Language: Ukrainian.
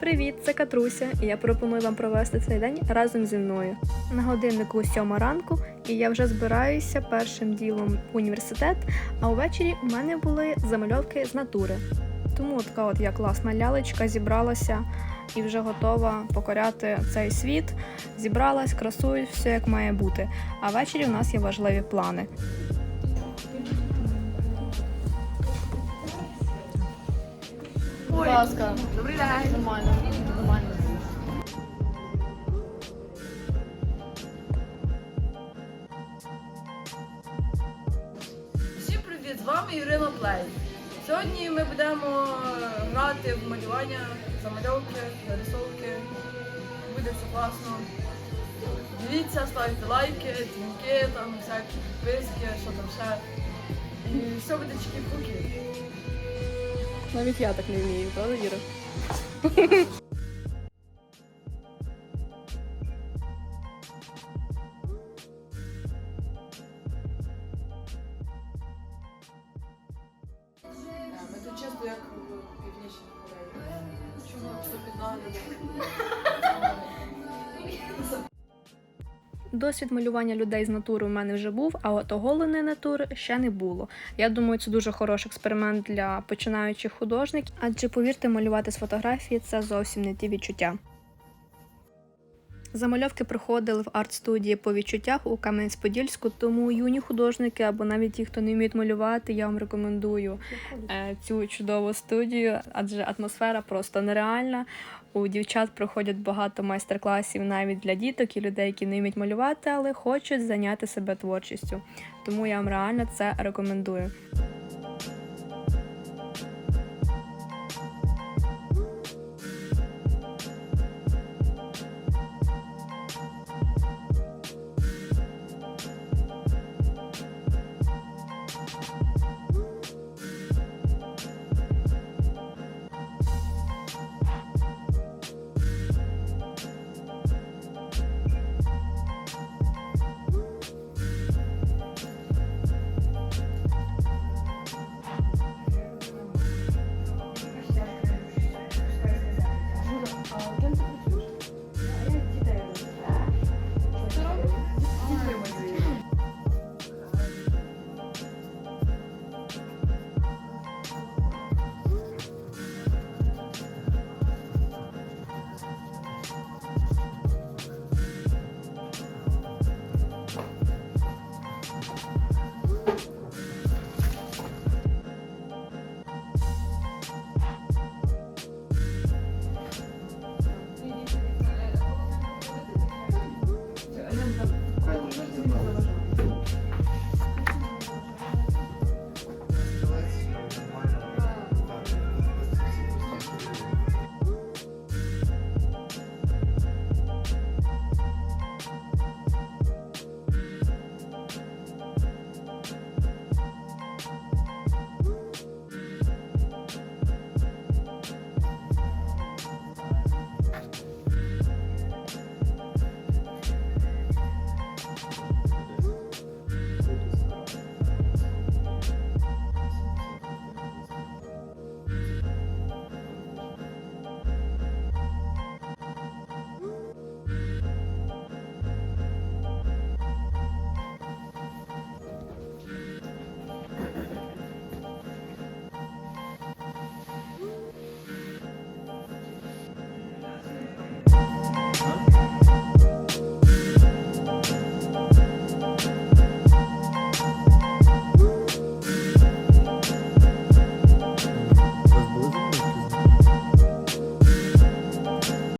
Привіт, це Катруся, і я пропоную вам провести цей день разом зі мною. На годиннику 7 ранку, і я вже збираюся першим ділом в університет, а увечері у мене були замальовки з натури. Тому така от я класна лялечка зібралася і вже готова покоряти цей світ. Зібралась, красуюсь, все як має бути. А ввечері у нас є важливі плани. Будь ласка, Добрий день. нормально, нормально. Всім привіт! З вами Ірина Плей. Сьогодні ми будемо грати в малювання, замальовки, зарисовки. Буде все класно. Дивіться, ставте лайки, дзвінки, там всякі підписки, що там ще. І все буде чики-пуки. Навіть я так не вмію, правда, Іра? Ми тут чисто як північні. Чому все під наглядом? Досвід малювання людей з натури у мене вже був, а от оголеної натури ще не було. Я думаю, це дуже хороший експеримент для починаючих художників, адже повірте, малювати з фотографії це зовсім не ті відчуття. Замальовки проходили в арт-студії по відчуттях у Кам'янець-Подільську, тому юні художники або навіть ті, хто не вміють малювати, я вам рекомендую е, цю чудову студію, адже атмосфера просто нереальна. У дівчат проходять багато майстер-класів навіть для діток і людей, які не вміють малювати, але хочуть зайняти себе творчістю. Тому я вам реально це рекомендую.